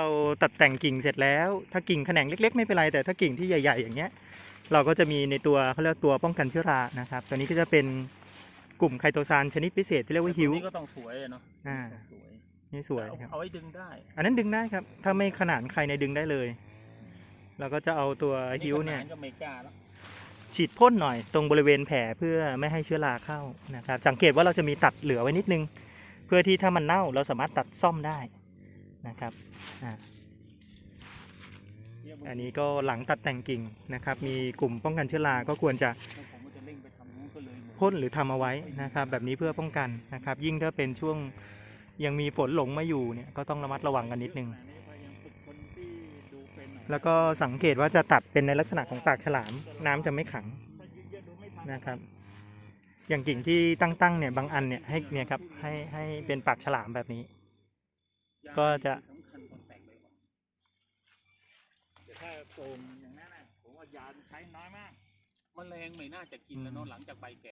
เราตัดแต่งกิ่งเสร็จแล้ว ถ้ากิ่งแขนงเล็ก ๆ ไม่เป็นไรแต่ถ้ากิ่งที่ใหญ่ ๆ อย่างเงี้ย เราก็จะมีในตัวเขาเรียกว่าตัวป้องกันเชื้อรานะครับ ตัวนี้ก็จะเป็นกลุ่มไคโตซานชนิดพิเศษที่เรียกว่าฮิว นี่ก็ต้องสวยอะเนาะอ่า ต้องสวยนี่สวยเอาครับ เอาไว้ดึงได้อันนั้นดึงได้ครับ ถ้าไม่ขนานใครในยดึงได้เลย เราก็จะเอาตัวฮิวเนี่ย ขก็ไม่กล้าแล้วฉีดพ่นหน่อยตรงบริเวณแผลเพื่อไม่ให้เชื้อราเข้านะครับ สังเกตว่าเราจะมีตัดเหลือไว้นิดนึง เพื่อที่ถ้ามันเน่าเราสามารถตัดซ่อมได้ นะครับอ่าอันนี้ก็หลังตัดแต่งกิ่งนะครับ มีกลุ่มป้องกันเชื้อราก็ควรจะแล้วผมก็จะเร่งไปทำนู้นก็เลยหมดพ่นหรือทำเอาไว้นะครับ แบบนี้เพื่อป้องกันนะครับ ยิ่งถ้าเป็นช่วงยังมีฝนหลงมาอยู่เนี่ยก็ต้องระมัดระวังกันนิดนึง แล้วก็สังเกตว่าจะตัดเป็นในลักษณะของปากฉลาม น้ำจะไม่ขังนะครับ อย่างกิ่งที่ตั้งๆเนี่ยบางอันเนี่ยให้เนี่ยครับให้ให้เป็นปากฉลามแบบนี้ ก็จะสำคัญกว่าแต่งเลยว่ะแต่ถ้าโกงอย่างนั้นน่ะผมว่ายาใช้น้อยมากแมลงไม่น่าจะกินแล้วเนาะหลังจากใบแก่